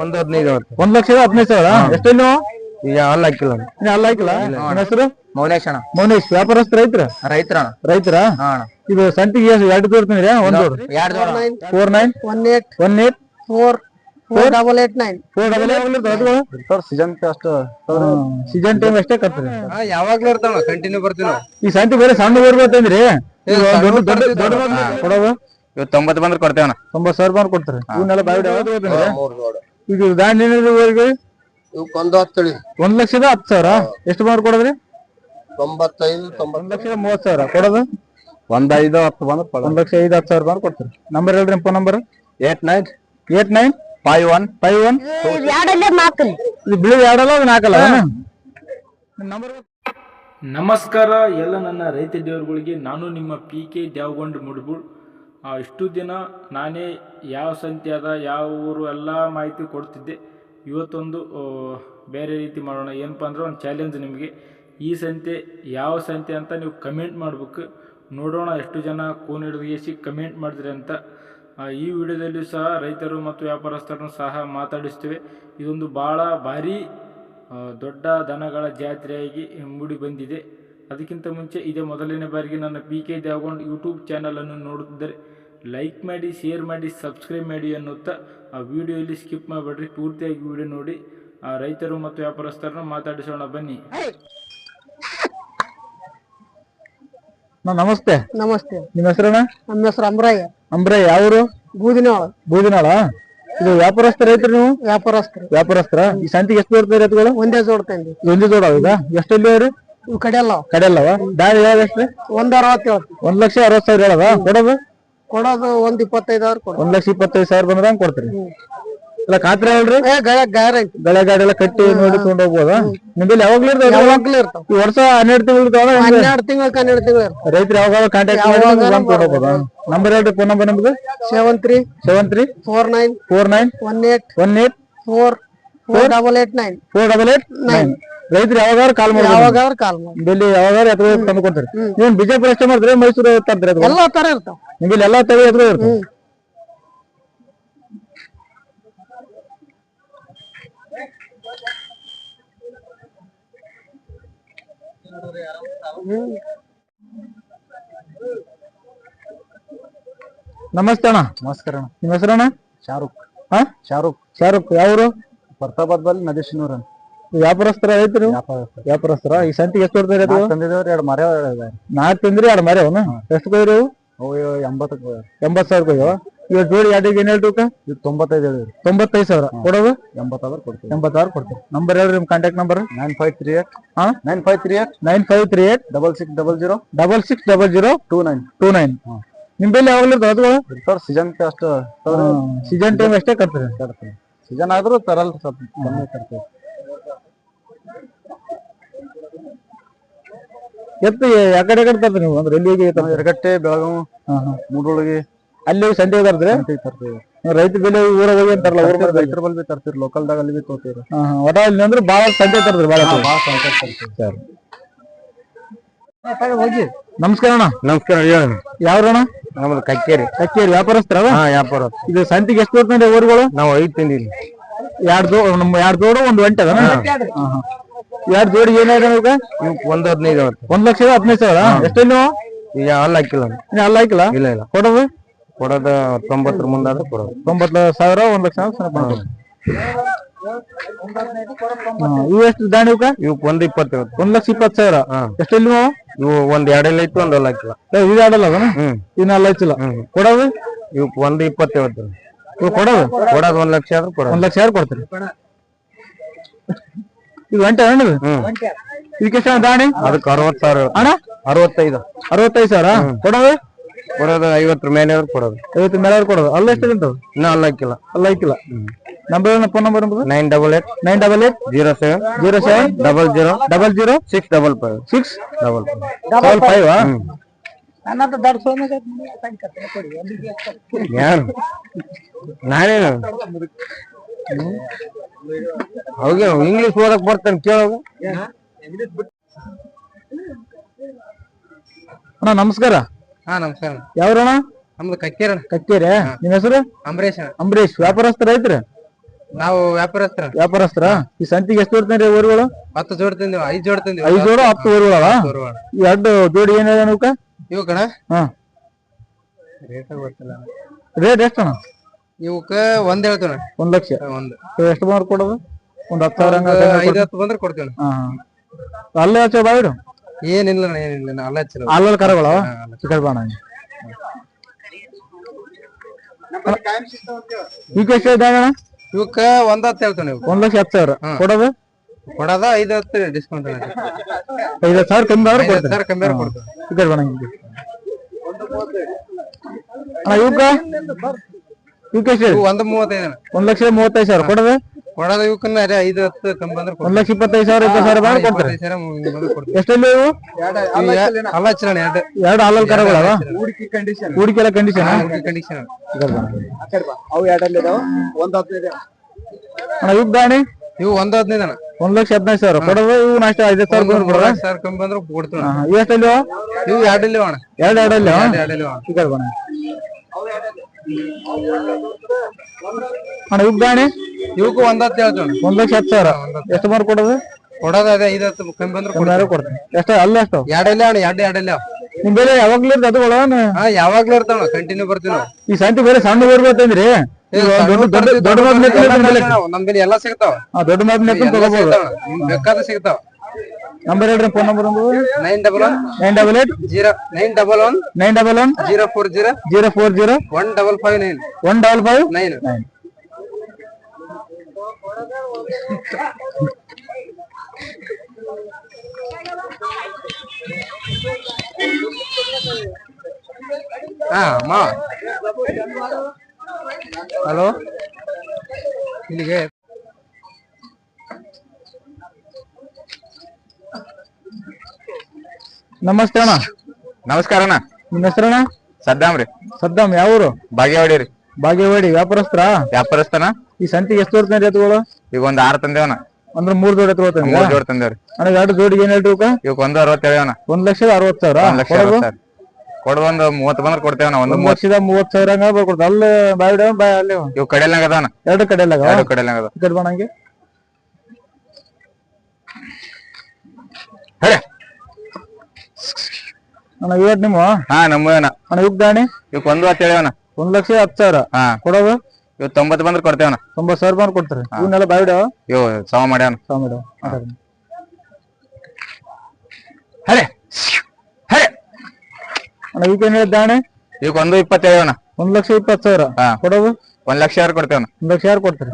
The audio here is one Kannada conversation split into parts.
ಒಂದ್ ಹದಿನೈದು ಒಂದ್ ಲಕ್ಷದ ಹದಿನೈದು ಸಾವಿರ? ಎಷ್ಟು ನೀವು ಈಗ ಅಲ್ಲ ಹಾಕಿಲ್ಲ ಇನ್ನು ಅಲ್ಲ ಹಾಕಿಲ್ಲ? ನಿಮ್ಮ ಹೆಸರು? ಮೌನೇಶ್ ಅಣ್ಣ. ಮೌನೇಶ್ ವ್ಯಾಪಾರಸ್ಥ ರೈತರ? ರೈತರ ರೈತರ? ಹಾ ಇದು ಸಂತಿಗೆ ಎರಡು four nine four nine one eight one eight four four double eight nine four double eight season ಅಷ್ಟು ಸೀಸನ್ ಟೈಮ್ ಅಷ್ಟೇ ಕಟ್ತಾರೆ. ಯಾವಾಗ್ಲೂ ಇರ್ತಾವ ಕಂಟಿನ್ಯೂ ಬರ್ತೀವಿ ಈ ಸಂತಿ ಬೇರೆ ಸಣ್ಣ ಬರ್ಬೇಕಂದ್ರಿ ದೊಡ್ಡ ದೊಡ್ಡ ಕೊಡೋದು? ಇವತ್ತು ತೊಂಬತ್ತು ಬಂದ್ರೆ ಕೊಡ್ತೇವಣ ತೊಂಬತ್ ಸಾವಿರ ರೂಪಾಯಿ ಕೊಡ್ತಾರೆ. ಇವನ್ನೆಲ್ಲ ಈಗ ದಾಂಡ್ ಏನಿದೆ ಒಂದು ಹತ್ತಳಿ ಒಂದ್ ಲಕ್ಷದ ಹತ್ತು ಸಾವಿರ? ಎಷ್ಟು ಬಂದ್ರೆ ಕೊಡೋದ್ರಿ? ತೊಂಬತ್ತೈದು ಒಂದ್ ಲಕ್ಷದ ಮೂವತ್ ಸಾವಿರ. ಕೊಡೋದು? ಒಂದ್ ಐದು ಹತ್ತು ಬಂದ್ರೆ ಒಂದ್ ಲಕ್ಷ ಐದು ಹತ್ತು ಸಾವಿರ ಬಂದ್ರೆ ಕೊಡ್ತಾರೆ. ನಂಬರ್ ಹೇಳ್ರಿ phone number eight nine. Eight nine? Five one. Five one? ಇದು ಬಿಳಿ ಎರಡಲ್ಲ ಅದನ್ನ ಹಾಕಲ್ಲ ನಂಬರ್ ನಮಸ್ಕಾರ ಎಲ್ಲ ನನ್ನ ರೈತ ದೇವರುಗಳಿಗೆ ನಾನು ನಿಮ್ಮ ಪಿ ಕೆ ದೇವಗೊಂಡ್ ಮುಡ್ಬುಳ್ ಇಷ್ಟು ದಿನ ನಾನೇ ಯಾವ ಸಂತೆ ಅದ, ಯಾವ ಊರು ಎಲ್ಲ ಮಾಹಿತಿ ಕೊಡ್ತಿದ್ದೆ. ಇವತ್ತೊಂದು ಬೇರೆ ರೀತಿ ಮಾಡೋಣ. ಏನಪ್ಪ ಅಂದ್ರೆ ಒಂದು ಚಾಲೆಂಜ್ ನಿಮಗೆ. ಈ ಸಂತೆ, ಯಾವ ಸಂತೆ ಅಂತ ನೀವು ಕಮೆಂಟ್ ಮಾಡ್ಬೇಕು. ನೋಡೋಣ ಎಷ್ಟು ಜನ ಕೂನ್ ಹಿಡಿದು ಕಮೆಂಟ್ ಮಾಡಿದ್ರಿ ಅಂತ. ಈ ವಿಡಿಯೋದಲ್ಲಿ ಸಹ ರೈತರು ಮತ್ತು ವ್ಯಾಪಾರಸ್ಥರನ್ನು ಸಹ ಮಾತಾಡಿಸ್ತೇವೆ. ಇದೊಂದು ಭಾಳ ಭಾರೀ ದೊಡ್ಡ ದನಗಳ ಜಾತ್ರೆಯಾಗಿ ಮೂಡಿ ಬಂದಿದೆ. ಅದಕ್ಕಿಂತ ಮುಂಚೆ ಇದೇ ಮೊದಲನೇ ಬಾರಿಗೆ ನನ್ನ ಪಿ ಕೆ ದೇವಗೊಂಡ್ ಯೂಟ್ಯೂಬ್ ಚಾನಲನ್ನು ನೋಡುತ್ತಿದ್ದರೆ ಲೈಕ್ ಮಾಡಿ ಶೇರ್ ಮಾಡಿ ಸಬ್ಸ್ಕ್ರೈಬ್ ಮಾಡಿ ಅನ್ನುತ್ತಾ ಆ ವಿಡಿಯೋಲಿ ಸ್ಕಿಪ್ ಮಾಡಬೇಡ್ರಿ. ಪೂರ್ತಿಯಾಗಿ ವಿಡಿಯೋ ನೋಡಿ. ಆ ರೈತರು ಮತ್ತು ವ್ಯಾಪಾರಸ್ಥರನ್ನ ಮಾತಾಡಿಸೋಣ. ಬನ್ನಿ. ನಮಸ್ತೆ. ನಮಸ್ತೆ. ನಿಮ್ಮ ಹೆಸರಣ್ಣ? ನಮ್ಮ ಹೆಸರು ಅಮ್ರಯ್ಯ ಅಂಬ್ರೆ ಯಾವರು? ಬೂದಿನಾಳ ಬೂದಿನಾಳ ಇದು ವ್ಯಾಪಾರಸ್ಥ ರೈತರು ನೀವು? ವ್ಯಾಪಾರಸ್ಥರು. ವ್ಯಾಪಾರಸ್ಥರ? ಈ ಸಂತಿಗೆ ಎಷ್ಟು ಬರ್ತಾರೆ ರೈತಗಳು? ಒಂದೇ ಜೋಡ್ತೀನಿ ಒಂದು ಜೋಡ ಈಗ ಎಷ್ಟಲ್ಲಿ ಅವ್ರಿ? ಇವು ಕಡೆ ಅಲ್ಲ ಕಡೆ ಅಲ್ಲವ ದಾರಿ ಯಾವ್ದು ಎಷ್ಟು ಒಂದ್ ಅರವತ್ತು ಹೇಳ್ತೀವಿ ಒಂದ್ ಲಕ್ಷ ಅರವತ್ ಸಾವಿರ ಹೇಳದ? ಕೊಡೋದು? ಕೊಡೋದು ಒಂದ್ ಇಪ್ಪತ್ತೈದು ಅವ್ರು ಕೊಡೋದು ಒಂದ್ ಲಕ್ಷ ಇಪ್ಪತ್ತೈದು ಸಾವಿರ ಬಂದ್ರಂಗ್ ಕೊಡ್ತೀರಿ? ಇಲ್ಲ ಖಾತ್ರಿ ಹೇಳ್ರಿ? ಏ ಗಳ ಗ್ಯಾರಂಟಿ ಗಳೆ ಗಾಡಿ ಎಲ್ಲ ಕಟ್ಟಿ ನೋಡಿ ತಗೊಂಡ್ ಹೋಗ್ಬೋದಾ ನಿಮ್ಮಲ್ಲಿ ಯಾವಾಗ್ಲೂ ಇರ್ತಾವ ಯಾವಾಗ್ಲೂ ಇರ್ತಾವ. ಈ ವರ್ಷ ಹನ್ನೆರಡು ತಿಂಗಳು ಇರ್ತಾವ ಹನ್ನೆರಡು ತಿಂಗಳ ಹನ್ನೆರಡು ತಿಂಗಳು ಇರ್ತಾವ. ರೈತರು ಯಾವಾಗ ಕಾಂಟ್ಯಾಕ್ಟ್ ಮಾಡಿ ಕೊಡ್ ನಂಬರ್ ಹೇಳ್ರಿ ಫೋನ್ ನಂಬರ್ ನಿಮ್ದು? Seven three seven three four nine four nine one eight one eight four four double eight nine four double eight nine ರೈತರು ಯಾವಾಗಾರು ಕಾಲ್ ಮಾಡಿ ಯಾವಾಗಾದ್ರೂ ಕಾಲ್ ಮಾಡಿ ಯಾವಾಗಾರು ಕೊಡ್ತಾರೆ. ನೀವ್ ಬಿಜಾಪುರ ಅಷ್ಟೇ ಮಾಡಿದ್ರೆ ಮೈಸೂರು ತರ್ತಾರೆ ಎತ್ತುಗಳು ಎಲ್ಲಾ ತರ ಇರ್ತಾವ. ನಿಮ್ಮಲ್ಲಿ ಎಲ್ಲಾ ತಳಿ ಎದುರು ಇರ್ತಾವ. ನಮಸ್ತೆ ಅಣ್ಣ. ನಮಸ್ಕಾರ ಅಣ್ಣ. ನಿಮ್ಮ ಹೆಸರಣ್ಣ ಶಾರುಖ್. ಹಾ? ಶಾರುಖ್. ಶಾರುಖ್. ಯಾವ್ರು? ಬರ್ತಾಬಾದ್ ಬಲ್ಲಿ ನದೇಶನೂರ್ ಅಂತ. ವ್ಯಾಪಾರಸ್ಥರ ಐತ್ರಿ ವ್ಯಾಪಾರಸ್ಥರ. ಈ ಸಂತಿಗೆ ಎಷ್ಟು ಕೊಡ್ತಾರೆ ಅದು? ತಂದಿದ್ದೇವ್ರಿ ಎರಡು ಮರ ನಾಲ್ಕು ತಿಂದ್ರಿ ಎರಡು ಮರ ಅವನು ಎಷ್ಟು ಕೊಯ್ರಿ ಅವು? ಅವು ಎಂಬತ್ತಕ್ಕೆ ಎಂಬತ್ ಸಾವಿರ ಕೊಯ್ಯವ ಇವಾಗ ಜೋಡಿ ಯಾಡಿಗೆ ಏನ್ ಹೇಳ್ರಿ ಇದು ತೊಂಬತ್ತೈದು ಹೇಳಿದ್ರಿ ತೊಂಬತ್ತೈದು ಸಾವಿರ. ಕೊಡೋದು? ಎಂಬತ್ತಾದ್ರೆ ಕೊಡ್ತೀವಿ. ಎಂಬತ್ತಾರು ಕೊಡ್ತೀವಿ. ನಂಬರ್ ಹೇಳ್ರಿ ನಿಮ್ contact number nine five three eight. ಹಾ? Nine five three eight. Nine five three eight. Double six double zero. Double six double zero. Two nine. Two nine. ನಿಮ್ಮಲ್ಲಿ ಯಾವಾಗಲೂ ಅದು? ಸರ್ ಸೀಸನ್ ಅಷ್ಟು ಸೀಸನ್ ಟೈಮ್ ಅಷ್ಟೇ ಕಟ್ತಾರೆ. ಸೀಸನ್ ಆದ್ರೂ ತರಲ್ ಸ್ವಲ್ಪ ಕಮ್ಮಿ ತರ್ತೀವಿ ಎತ್ತು ಯಾಕಡೆ ಯಾಕಡೆ ತರ್ತೀರಿ ನೀವು ಅಂದ್ರೆ ಎಲ್ಲಿಗೆ ನಾವು ಎರಗಟ್ಟೆ ಬೆಳಗಾವಿ ಮೂಡೋಳಿಗೆ. ಅಲ್ಲಿ ಹೋಗಿ ಸಂತೆ ತರ್ತೀರಿ? ತರ್ತೀವಿ. ರೈತ ಬೆಲೆ ಊರ ಹೋಗಿ ಅಂತಾರಲ್ಲ ಊರ. ರೈತರ ಬಲ್ ಬಿ ತರ್ತೀವಿ ಲೋಕಲ್ದಾಗ ಅಲ್ಲಿ ಬಿ ಹಾ ಹಾ. ಒಟ ಇಲ್ಲಿ ಅಂದ್ರೆ ಬಹಳ ಸಂತೆ ತರ್ತೀರಿ ತರ್ತೀವಿ. ಹೋಗಿ. ನಮಸ್ಕಾರ ಅಣ್ಣ. ನಮಸ್ಕಾರ ಹೇಳಿ. ಯಾವ್ರಣ್ಣ? ನಮ್ದು ಕಕ್ಕೇರಿ. ಕಕ್ಕೇರಿ ವ್ಯಾಪಾರಸ್ಥರ ಹಾ ವ್ಯಾಪಾರ ಇದು ಸಂತಿಗೆ ಎಷ್ಟು ಕೊಡ್ತಾರೆ ಊರುಗಳು? ನಾವು ಐದು ತಿಂದಿಲ್ಲ ಎರಡು ಜೋ ನಮ್ಮ ಎರಡು ದೋಡು ಒಂದು ಗಂಟೆ ಅದ ಎರಡ್ ಜೋಡಿ ಏನಾಯ್ತು ಇವ್ ಒಂದ್ ಹದಿನೈದು ಒಂದ್ ಲಕ್ಷದ ಹದಿನೈದು ಸಾವಿರ? ಎಷ್ಟು ನೀವು ಈಗ ಅಲ್ಲ ಹಾಕಿಲ್ಲ. ಇನ್ನು ಅಲ್ಲ ಹಾಕಿಲ್ಲ? ಇಲ್ಲ ಇಲ್ಲ. ಕೊಡೋದು? ಕೊಡೋದು ತೊಂಬತ್ತರ ಮುಂದಾದ್ರೆ ಕೊಡೋದು. ತೊಂಬತ್ತು ಸಾವಿರ ಒಂದ್ ಲಕ್ಷ ಇವ್ ಇವು ಎಷ್ಟು ದಾಣಿ ಇವಕ್ಕ ಇವಕ್ ಒಂದ್ ಇಪ್ಪತ್ತೈವತ್ತು. ಒಂದ್ ಲಕ್ಷ ಇಪ್ಪತ್ತು ಸಾವಿರ. ಎಷ್ಟು ಇಲ್ಲಿ ನೀವು ಇವು ಒಂದ್ ಎರಡೆಲ್ಲ ಇತ್ತು ಒಂದ್ ಅಲ್ಲ ಹಾಕಿಲ್ಲ. ಇದು ಅದನ್ನ? ಹ್ಮ್. ಇನ್ನ ಅಲ್ಲ ಹಚ್ಚಿಲ್ಲ ಕೊಡೋದು? ಇವಕ್ ಒಂದ್ ಇಪ್ಪತ್ತೈವತ್ತು. ಇವು ಕೊಡೋದು? ಕೊಡೋದು ಒಂದ್ ಲಕ್ಷ ಆದ್ರೂ ಕೊಡೋದು. ಒಂದ್ ಲಕ್ಷ ಯಾರು ಕೊಡ್ತೀರಿ? ಇದು ಒಂಟೆ ಇದಕ್ಕೆ ಎಷ್ಟು ದಾಣಿ ಅದಕ್ಕೆ ಅರವತ್ ಸಾವಿರ ಅಣ್ಣ? ಅರವತ್ತೈದು. ಅರವತ್ತೈದು ಸಾವಿರ? ಕೊಡೋದು? ಕೊಡೋದು ಐವತ್ತರ ಮೇಲೆ ಕೊಡೋದು. ಐವತ್ತು ಮೇಲೆ ಕೊಡೋದು. ಅಲ್ಲ ಎಷ್ಟು ನಿಂತವು ಇನ್ನ ಅಲ್ಲ ಹಾಕಿಲ್ಲ. ಅಲ್ಲ ಐಕಿಲ್ಲ number phone number number nine double eight. Nine double eight? Zero seven. Zero seven? Double zero. Double zero? Six double five. Six? Double double five ಯಾರು? ನಾನೇನು? ಹೋಗಿ ಇಂಗ್ಲಿಷ್ ಓದಕ್ ಬರ್ತಾನೆ ಕೇಳೋದು ಅಣ್ಣ ನಮಸ್ಕಾರ. ಹಾ ನಮಸ್ಕಾರ ಯಾವ್ರಣ್ಣ ನಮ್ದು ಕಕ್ಕೇರ ಕಕ್ಕೇರಿ. ನಿಮ್ ಹೆಸರು? ಅಂಬರೀಶ್ ಅಂಬರೀಶ್ ವ್ಯಾಪಾರಸ್ಥರ ಐತ್ರಿ? ನಾವು ವ್ಯಾಪಾರಸ್ತ್ರ ವ್ಯಾಪಾರಸ್ಥರ? ಈ ಸಂತಿಗೆ ಎಷ್ಟು ಜೋಡಿ ರೀ ಊರುಗಳು? ಹತ್ತು ಜೋಡ್ ತಂದಿವಿ ಐದ್ ಜೋಡ್ ತಂದಿವಿ. ಐದು ಜೋಡ ಹತ್ತು ಊರುಗಳ? ಊರುಗಳು. ಈ ಜೋಡಿ ಏನಿದೆ ನೂಕ ಇವು ಕಣ ಹಾ. ರೇಟ್ ಗೊತ್ತಿಲ್ಲ ರೇಟ್ ಎಷ್ಟು ಅಣ್ಣ ಇವಕ್ಕ ಒಂದ್ ಹೇಳ್ತೇವೆ ಒಂದ್ ಲಕ್ಷ? ಒಂದ್. ಎಷ್ಟು ಬಂದ್ರೆ ಕೊಡೋದು? ಒಂದ್ ಹತ್ತು ಸಾವಿರ ಐದ್ ಹತ್ತು ಬಂದ್ರೆ ಕೊಡ್ತೇವೆ ಅಲ್ಲೇ ಹಚ್ಚೋ ಬಾವಿಡು ಏನಿಲ್ಲ ಏನಿಲ್ಲ ಅಲ್ಲ ಹಚ್ಚಿಲ್ಲ ಅಲ್ಲಲ್ಲಿ ಕರಗಳ? ಚಿಕನ್ ಬಾಣ ಈಗ ಎಷ್ಟು ಇವಕ್ಕ ಒಂದ್ ಹತ್ತು ಹೇಳ್ತೇವೆ ನೀವು. ಒಂದ್ ಲಕ್ಷ ಹತ್ತು ಸಾವಿರ. ಕೊಡೋದು? ಕೊಡದ ಐದ್ ಹತ್ತು ಡಿಸ್ಕೌಂಟ್ ಐದ್ ಸಾವಿರ ಕಮ್ಮಿ ಆದ್ರೆ ಕೊಡ್ತೇವೆ ಸರ್ ಕಮ್ಮಿ ಕೊಡ್ತೇವೆ. ಚಿಕನ್ ಬಾಣ ಇವಕ್ಕ? ಇವಕ್ಕೆ ಎಷ್ಟು ಒಂದ್ ಮೂವತ್ತೈದು. ಒಂದ್ ಲಕ್ಷ ಮೂವತ್ತೈದು ಸಾವಿರ ಕೊಡೋದು? ಕೊಡದ ಇವಕ್ಕನ್ನ ಅದೇ ಐದು ಹತ್ತು ಕಮ್ಮಿ ಬಂದ್ರೆ ಒಂದ್ ಲಕ್ಷ ಇಪ್ಪತ್ತೈದು ಸಾವಿರ ಇಪ್ಪತ್ತು ಸಾವಿರ ಕೊಡ್ತಾರೆ? ಎಷ್ಟಲ್ಲಿ ಇವು? ಅಲ್ಲ ಎರಡು ಕರಗಳವ? ಕಂಡೀಷನ್ ಹೂಡಿಕೆಲ್ಲ ಕಂಡೀಷನ್ ಕಂಡೀಷನ್ ಅವು ಎರಡಲ್ಲಿ ಇದಾವ ಒಂದ್ ಹದಿನೈದು ಅಣ್ಣ. ಇವ್ ದಾಣಿ ಇವು ಒಂದ್ ಹದಿನೈದು ಅಣ್ಣ. ಒಂದ್ ಲಕ್ಷ ಹದಿನೈದು ಸಾವಿರ ಕೊಡೋದು ಇವು ನಾಷ್ಟ ಐದು ಸಾವಿರ ಬಂದ್ರೆ ಕೊಡ್ರ ಸರ್ ಕಮ್ಮಿ ಬಂದ್ರೆ ಕೊಡ್ತೀವಿ. ಇವು ಎಷ್ಟಲ್ಲಿ ಇವು? ಎರಡಲ್ಲಿ ಅಣ್ಣ. ಎರಡು ಎರಡಲ್ಲಿ ಅಣ್ಣ. ಅಣ್ಣ ಇವ್ ದಾಣಿ ಇವಕ್ಕೂ ಒಂದ್ ಹತ್ತು ಹೇಳ್ತೀವಿ. ಒಂದ್ ಲಕ್ಷ ಹತ್ತು ಸಾವಿರ. ಎಷ್ಟು ಮಾರು ಕೊಡೋದು? ಕೊಡೋದು ಅದೇ ಐದು ಹತ್ತು ಕಮ್ಮಿ ಬಂದ್ರೆ ಯಾರು ಕೊಡ್ತೀನಿ. ಎಷ್ಟು ಅಲ್ಲ ಎಷ್ಟು? ಎರಡಲ್ಲಿ ಅಣ್ಣ ಎರಡು ಎರಡಲ್ಲಿ. ನಿಮ್ ಬೇರೆ ಯಾವಾಗ್ಲೂ ಇರ್ತದೆ ಅದುಗಳ ಹಾ ಯಾವಾಗ್ಲೂ ಇರ್ತಾವ ಕಂಟಿನ್ಯೂ ಬರ್ತೀವಿ ನಾವು ಈ ಸಂತಿ ಬೇರೆ ಸಣ್ಣ ಬರ್ಬೇಕಂದ್ರಿ ದೊಡ್ಡ ಮಾತು ಎಲ್ಲ ಸಿಗ್ತಾವ. ದೊಡ್ಡ ಮಾತು ತಗೋಬಹುದು ಬೇಕಾದ ಸಿಗ್ತಾವ. ನಂಬರ್ ಹೇಳ್ರಿ ಫೋನ್ ನಂಬರ್ ಒಂದು nine double one nine double eight zero nine double one nine double one zero four zero zero four zero one double five nine one double five nine nine ಹಾ ಮಾ ಹಲೋ ಇಲ್ಲಿಗೆ ನಮಸ್ತೆ ಅಣ್ಣ. ನಮಸ್ಕಾರ ಅಣ್ಣ. ನಿಮ್ಮ ಹೆಸರಣ್ಣ ಸದ್ದಾಮ್ ರೀ. ಸದ್ದಾಮ್ ಯಾವ ಊರು? ಬಾಗೇವಾಡಿ ರೀ. ಬಾಗೇವಾಡಿ ವ್ಯಾಪಾರಸ್ತ್ರ ವ್ಯಾಪಾರಸ್ಥನ ಈ ಸಂತಿಗೆ ಎಷ್ಟು ತೋರ್ತೇನೆ ಎತ್ತುಗಳು ಈಗ ಒಂದ್ ಆರ್ ತಂದೇವನ ಅಂದ್ರೆ ಮೂರ್ ಜೋಡಿ ಎತ್ತುಗಳು ಮೂರ್ ಜೋಡಿ ತಂದೇವ್ರಿ ಅಣ್ಣ ಎರಡು ಜೋಡಿಗೆ ಏನ್ ಹೇಳ್ರಿ ಇವಕ್ಕ ಇವಾಗ ಒಂದು ಅರವತ್ತೇಳವನ ಒಂದ್ ಲಕ್ಷದ ಅರವತ್ ಸಾವಿರ? ಒಂದ್ ಲಕ್ಷ ಕೊಡೋದು? ಒಂದು ಮೂವತ್ತು ಬಂದ್ರೆ ಕೊಡ್ತೇವನ ಒಂದು ಒಂದ್ ಮೂವತ್ತು. ಲಕ್ಷದ ಮೂವತ್ ಸಾವಿರ ಹಂಗ ಬರ್ಕೊಡ್ತು ಅಲ್ಲಿ ಬಾವಿಡ ಬಾಯ್ ಅಲ್ಲಿ ಇವ್ ಕಡೆಯಲ್ನಾಗ ಅದಾವನ ಎರಡು ಕಡೆ ಎಲ್ಲ ಎರಡು ಕಡೆಯಲ್ನಾಗ ಅದಾವ. ಬಣ್ಣಂಗೆ ಹೇಳಿ ಅಣ್ಣ ಇವತ್ತು ನಿಮ್ಮ ಹಾ ನಮ್ಮನ ಅಣ್ಣ. ಇವ್ ದಾಣಿ ಇವಕ್ ಒಂದು ಹತ್ತೇಳವನ ಒಂದ್ ಲಕ್ಷ ಹತ್ತು ಸಾವಿರ. ಹಾ. ಕೊಡೋದು? ಇವ್ ತೊಂಬತ್ತು ಬಂದ್ರೆ ಕೊಡ್ತೇವನ ತೊಂಬತ್ ಸಾವಿರ ಬಂದ್ರೆ ಕೊಡ್ತಾರೆ. ಇವನ್ನೆಲ್ಲ ಬಾವಿಡ ಇವ್ ಸಮ ಹೇಳಿ ಅಣ್ಣ. ಇವಕ್ಕೆ ಏನ್ ಹೇಳಿದ ದಾಣಿ ಇವಕ್ ಒಂದು ಇಪ್ಪತ್ತೇಳವನ ಒಂದ್ ಲಕ್ಷ ಇಪ್ಪತ್ತು ಸಾವಿರ. ಹಾ. ಕೊಡೋದು? ಒಂದ್ ಲಕ್ಷ ಯಾರು ಕೊಡ್ತೇವನ ಒಂದ್ ಲಕ್ಷ ಯಾರು ಕೊಡ್ತಾರೆ?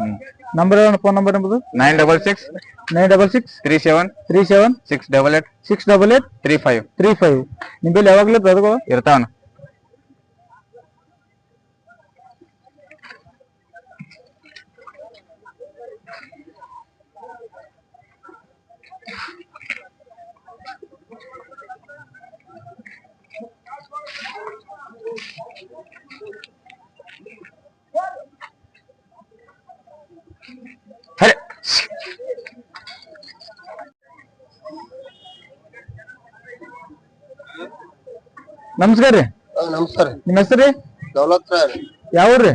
ನಂಬರ್ ಫೋನ್ ನಂಬರ್ ಎಂಬುದು nine double six nine double six three seven three seven six double eight six double eight three five three five ನಿಮ್ಮಲ್ಲಿ ಯಾವಾಗಲೂ ಅದು ಇರ್ತಾವನ. ನಮಸ್ಕಾರ ರೀ. ನಮಸ್ಕಾರ ನಿಮ್ಮ ಹೆಸರು ರೀ? ದೌಲತ್ ಯಾವ ಊರ್ರಿ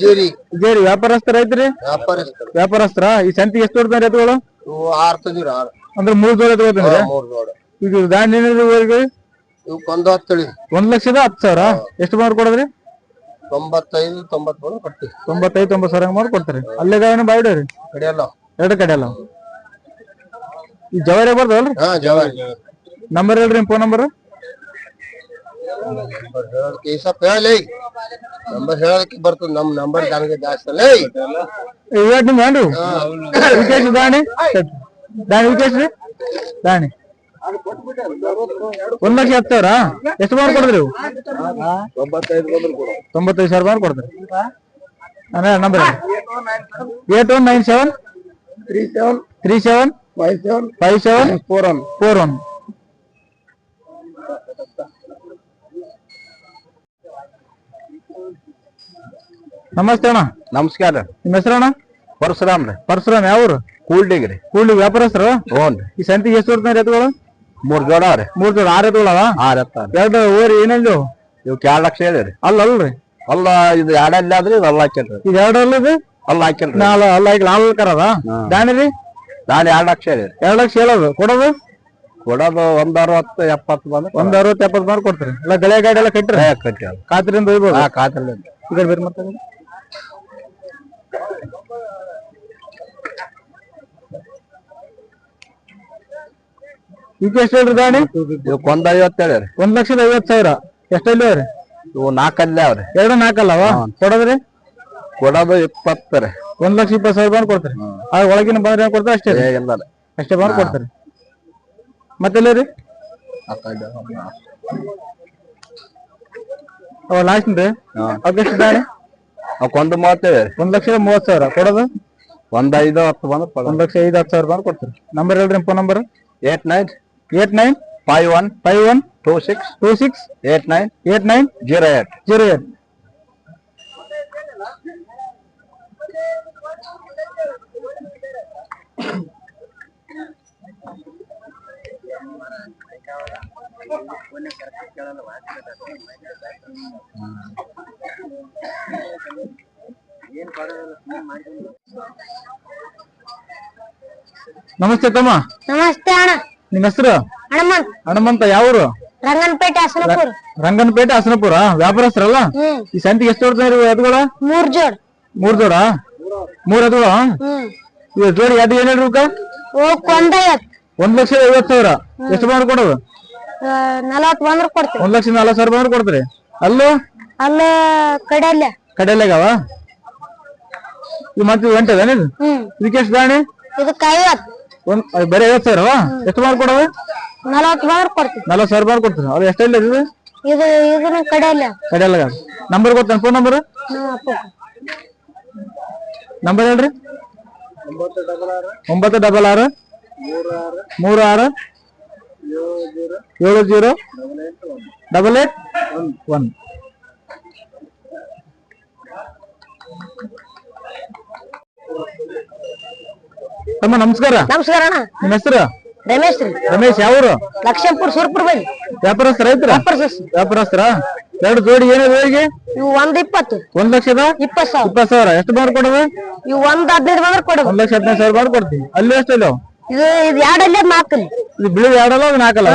ಜೀರಿ ಇದೇರಿ ವ್ಯಾಪಾರಸ್ಥರ ಐತ್ರಿ? ವ್ಯಾಪಾರಸ್ಥರು ವ್ಯಾಪಾರಸ್ಥರ? ಈ ಸಂತಿಗೆ ಎಷ್ಟು ಕೊಡ್ತಾರೆ ಎತ್ತುಗಳು ಆರ್ ತಂದಿರ ಆರ್. ಅಂದ್ರೆ ಮೂರ್ ಜೋಡ ಎತ್ತುಗಳು ಮೂರ್ ಜೋಡ. ಈಗ ದಾಂಡಿ ಊರಿಗೆ ಇವಕ್ ಒಂದು ಹತ್ತಳಿ ಒಂದ್ ಲಕ್ಷದ ಹತ್ತು ಸಾವಿರ? ಎಷ್ಟು ಮಾಡಿ ಕೊಡದ್ರಿ? ತೊಂಬತ್ತೈದು ತೊಂಬತ್ ಮೂರು ಕೊಡ್ತೀವಿ. ತೊಂಬತ್ತೈದು ತೊಂಬತ್ತು ಸಾವಿರ ಮಾಡಿ ಕೊಡ್ತಾರೆ. ಅಲ್ಲೇ ಗಾಯನ ಬಾಯ್ಡ್ರಿ ಕಡಿಯಲ್ಲ. ಎರಡು ಕಡೆ ಅಲ್ಲ ಈ ಜವಾರಿ ಬರ್ದಲ್ರಿ ಹಾ ಜವಾರಿ ನಂಬರ್ ಹೇಳ್ರಿ ಫೋನ್ ನಂಬರ್ ನಂಬರ್ ಹೇಳೋದಕ್ಕೆ ಈ ಸಪ್ ಹೇಳಿ ನಂಬರ್ ಹೇಳೋದಕ್ಕೆ ಬರ್ತದ ನಮ್ ನಂಬರ್ ನನಗೆ ಜಾಸ್ತಿ ಅಲ್ಲ ಏಯ್! ಇವತ್ತು ನಿಮ್ಗೆ ಏನ್ರಿ ವಿಕೇಶ್ ದಾಣಿ ದಾಣಿ ವಿಕೇಶ್ ರೀ ದಾಣಿ ಒಂದ್ ಲಕ್ಷ ಹತ್ತು ಸಾವಿರ ಎಷ್ಟು ಮಾರು ಕೊಡಿದ್ರಿ ಇವು ತೊಂಬತ್ತೈದು ಬಂದ್ರೆ ಕೊಡು ತೊಂಬತ್ತೈದು ಸಾವಿರ ಮಾರು ಕೊಡ್ತಾರೆ ಅಣ್ಣ number eight one nine seven three seven three seven five seven five seven four one four one ನಮಸ್ತೆ ಅಣ್ಣ. ನಮಸ್ಕಾರ. ನಿಮ್ಮ ಹೆಸರಣ್ಣ ಪರಶುರಾಮ್ ರೀ. ಪರಶುರಾಮ್ ಯಾವ್ರು ಕೂಲ್ಡಿಗ್ ರೀ. ಕೂಲ್ಡಿ ವ್ಯಾಪಾರಸ್ಥರು? ಹ್ಞೂ ಈ ಸಂತಿಗೆ ಎಷ್ಟು ಬರ್ತಾನೆ ಎತ್ತುಗಳು ಮೂರ್ ಜೋಡ ರೀ. ಮೂರ್ ಜೋಡ ಆರ್ ಎತ್ತುಗಳವ ಆರ್ ಎತ್ತ ಎರಡು ಓರಿ ಏನಿಲ್ಲ ಇವಕ್ ಎರಡು ಲಕ್ಷ ಹೇಳಿರಿ ಅಲ್ಲ ಅಲ್ರಿ ಅಲ್ಲ ಇದು ಎರಡಲ್ಲಿ ಆದ್ರೆ ಇದು ಅಲ್ಲ ಹಾಕೇನ್ರಿ ಇದು ಎರಡು ಅಲ್ಲ ಇದು? ಅಲ್ಲ ಹಾಕಿಲ್ರಿ ನಾಲ್ ಅಲ್ಲ ಹಾಕಿ ನಾಲ್ ಕರದ ದಾಣಿ ರೀ? ನಾನು ಎರಡು ಲಕ್ಷ ಹೇಳಿರಿ ಎರಡ್ ಲಕ್ಷ ಹೇಳೋದು. ಕೊಡೋದು? ಕೊಡೋದು ಒಂದ್ ಅರವತ್ತು ಎಪ್ಪತ್ತು ಬಂದ್ರೆ ಒಂದ್ ಅರವತ್ತು ಎಪ್ಪತ್ತು ಬಂದ್ರೆ ಕೊಡ್ತೀರಿ. ಎಲ್ಲ ಗಳೆ ಗಾಡಿ ಎಲ್ಲ ಕಟ್ಟಿರಿ? ಕಟ್ಟಿ ಖಾತ್ರಿಯಿಂದ ಹೋಗ್ಬೋದು ಖಾತ್ರಿ ಈ ಬೇರೆ ಮತ್ತೆ ಈಗ ಎಷ್ಟು ಹೇಳ್ರಿ ದಾಣಿ ಒಂದ್ ಐವತ್ತು ಹೇಳ್ರಿ ಒಂದ್ ಲಕ್ಷದ ಐವತ್ತು ಸಾವಿರ. ಎಷ್ಟಲ್ಲಿ ಅವ್ರಿ? ಇವು ನಾಲ್ಕಲ್ಲೇ ಅವ್ರಿ. ಎರಡು ನಾಲ್ಕಲ್ಲವ ಕೊಡೋದ್ರಿ? ಕೊಡೋದು ಇಪ್ಪತ್ತು ರೀ. ಒಂದ್ ಲಕ್ಷ ಇಪ್ಪತ್ತು ಸಾವಿರ ಬಂದು ಕೊಡ್ತೀರಿ. ಆ ಒಳಗಿನ ಬಂದ್ರೆ ಏನ್ ಕೊಡ್ತಾರೆ? ಅಷ್ಟೇ ರೀ. ರೀ. ಅಷ್ಟೇ ಬಂದು ಕೊಡ್ತಾರೆ. ಮತ್ತೆಲ್ಲ ರೀ? ಅವ ಲಾಸ್ಟ್ ರೀ ಎಷ್ಟು ದಾಣಿ ಅವಕ್ಕೆ ಒಂದು ಮೂವತ್ತು ಹೇಳಿರಿ ಒಂದ್ ಲಕ್ಷದ ಮೂವತ್ತು ಸಾವಿರ. ಕೊಡೋದು? ಒಂದ್ ಐದು ಹತ್ತು ಬಂದ್ರೆ ಕೊಡೋದು. ಒಂದ್ ಲಕ್ಷ ಐದು ಹತ್ತು ಸಾವಿರ ಬಂದ್ರೆ ಕೊಡ್ತೀರಿ. ನಂಬರ್ ಹೇಳ್ರಿ phone number eight nine eight nine five one five one two six two six eight nine eight nine zero eight. Zero eight. ನಮಸ್ತೆ ತಮ್ಮ. ನಮಸ್ತೆ ಅಣ್ಣ. ನಿಮ್ ಹೆಸರು? ಹನುಮಂತ್. ಹನುಮಂತ ಯಾವೂರು? ರಂಗನಪೇಟೆ ಹಸನಪುರ. ರಂಗನಪೇಟೆ ಹಸನಪುರ ವ್ಯಾಪಾರಸ್ಥರಲ್ಲ? ಈ ಸಂತಿಗೆ ಎಷ್ಟು ಹೊಡ್ತಾರೆ ಎದುಗಳ ಮೂರ್ ಜೋಡ್. ಮೂರ್ ಜೋಡ? ಮೂರ್ ಎದುಗಳ ಇವ್ ಜೋಡಿ ಅದು ಏನ್ ಹೇಳ್ರಿ ಒಂದ್ ಲಕ್ಷದ ಐವತ್ ಸಾವಿರ. ಎಷ್ಟು ಬಂದ್ರೆ ಕೊಡೋದು ನಲವತ್ ಬಂದ್ರ ಕೊಡ್ತೀವಿ. ಒಂದ್ ಲಕ್ಷ ನಲವತ್ ಸಾವಿರ ಬಂದ್ರೆ ಕೊಡ್ತೀರಿ? ಅಲ್ಲೂ? ಅಲ್ಲ ಕಡಲೆ ಕಡೆಯಲ್ಲಾಗವ? ಇದು ಮತ್ತೆ ಗಂಟೆ ಅದೇನಿದು ಹ್ಮ್. ಇದಕ್ಕೆ ಎಷ್ಟು ದಾಣಿ? ಇದಕ್ಕ ಐವತ್ ಒಂದ್ ಅದ್ ಬರೀ ಐವತ್ ಸಾವಿರ ಎಷ್ಟು ಬಂದ್ರೆ ಕೊಡೋದು? ನಲವತ್ ಬಂದ್ರ ಕೊಡ್ತೀವಿ. ನಲವತ್ ಸಾವಿರ ಬಂದ್ರ ಕೊಡ್ತೀರಿ? ಅವ್ರು ಎಷ್ಟೆಲ್ಲ ಇದು ಇದು? ಇದನ್ನ ಕಡಲೆ ಕಡೆಯಲ್ಲಾಗ. ನಂಬರ್ ಗೊತ್ತ ಫೋನ್ ನಂಬರ್ ನಮ್ಮ ಅಪ್ಪ. ನಂಬರ್ ಹೇಳ್ರಿ. ಒಂಬತ್ತು ಡಬಲ್ ಆರು. ಮೂರು ಆರು. ಏಳು ಜೀರೋ ಡಬಲ್ ಏಟ್ ಒನ್. ತಮ್ಮ ನಮಸ್ಕಾರ. ನಮಸ್ಕಾರ ಅಣ್ಣ. ನಿಮ್ಮ ಹೆಸರು? ರಮೇಶ್ ರೀ. ರಮೇಶ್ ಯಾವ್ರು ಲಕ್ಷ್ಮೀಪುರ ಸೂರ್ಪುರ್ ಬನ್ನಿ. ವ್ಯಾಪಾರಸ್ಥರ ಐತ್ರ ವ್ಯಾಪಾರಸ್ಥರ? ಎರಡು ಜೋಡಿ ಏನಿದೆ ಹೇಗೆ ಇವು ಒಂದ್ ಇಪ್ಪತ್ತು. ಒಂದ್ ಲಕ್ಷದ? ಇಪ್ಪತ್ ಸಾವಿರ. ಇಪ್ಪತ್ತು ಸಾವಿರ. ಎಷ್ಟು ಬಾರ್ ಕೊಡೋದು? ಇವು ಒಂದ್ ಹದಿನೈದು ಬಂದ್ರ ಕೊಡೋದು. ಒಂದ್ ಲಕ್ಷ ಹದಿನೈದು ಸಾವಿರ ಬಾರ್ ಕೊಡ್ತೀವಿ. ಅಲ್ಲಿ ಎಷ್ಟು ಇದು ಇದು ಎರಡಲ್ಲೇ ನಾಲ್ಕಲ್ಲಿ ಇದು ಬಿಳಿ ಎರಡಲ್ಲ ಅದು ನಾಲ್ಕಲ್ಲ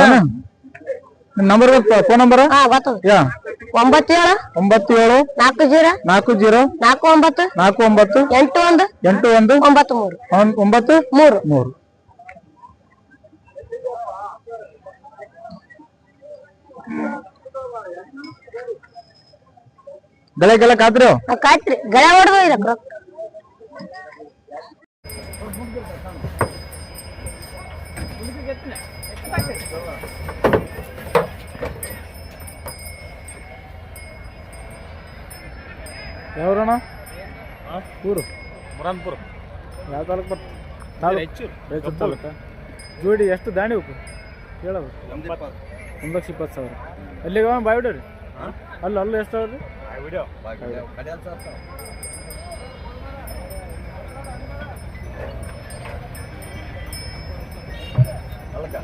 ನಿಮ್ ನಂಬರ್ ಗೊತ್ತ? ಫೋನ್ ನಂಬರ್ ಹಾ ಗೊತ್ತದ ಯಾ? ಒಂಬತ್ತು ಏಳು ಒಂಬತ್ತು ಏಳು ನಾಲ್ಕು ಜೀರೋ? ನಾಲ್ಕು ಜೀರೋ? ನಾಲ್ಕು ಒಂಬತ್ತು? ನಾಲ್ಕು ಒಂಬತ್ತು? ಎಂಟು ಒಂದು? ಎಂಟು ಒಂದು? ಒಂಬತ್ತು ಮೂರು. ಒಂದ್- ಒಂಬತ್ತು? ಮೂರು. ಮೂರು. ಬೆಳಗ್ಗೆಲ್ಲ ಖಾತ್ರಿ ಆ ಕಾಯ್ತ್ರಿ ಗಳೆ ಹೊಡೆದು ಇದಕ್ಕೆ ರೊಕ್ಕ ಯಾವ ತಾಲೂಕು ಬರ್ತದೆ ರಾಯಚೂರು ರಾಯಚೂರು ಜೋಡಿ ಎಷ್ಟು ದಾಣಿ ಉಪ್ಪು ಹೇಳೋದು ಒಂದು ಲಕ್ಷ ಇಪ್ಪತ್ತು ಸಾವಿರ. ಅಲ್ಲಿಗೆ ಹೋಗಿ ಬಾಯ್ ಬಿಡೋರಿ. ಅಲ್ಲ ಅಲ್ಲ ಎಷ್ಟು ಅವ್ರಿ ಅಲ್ಲಕ್ಕ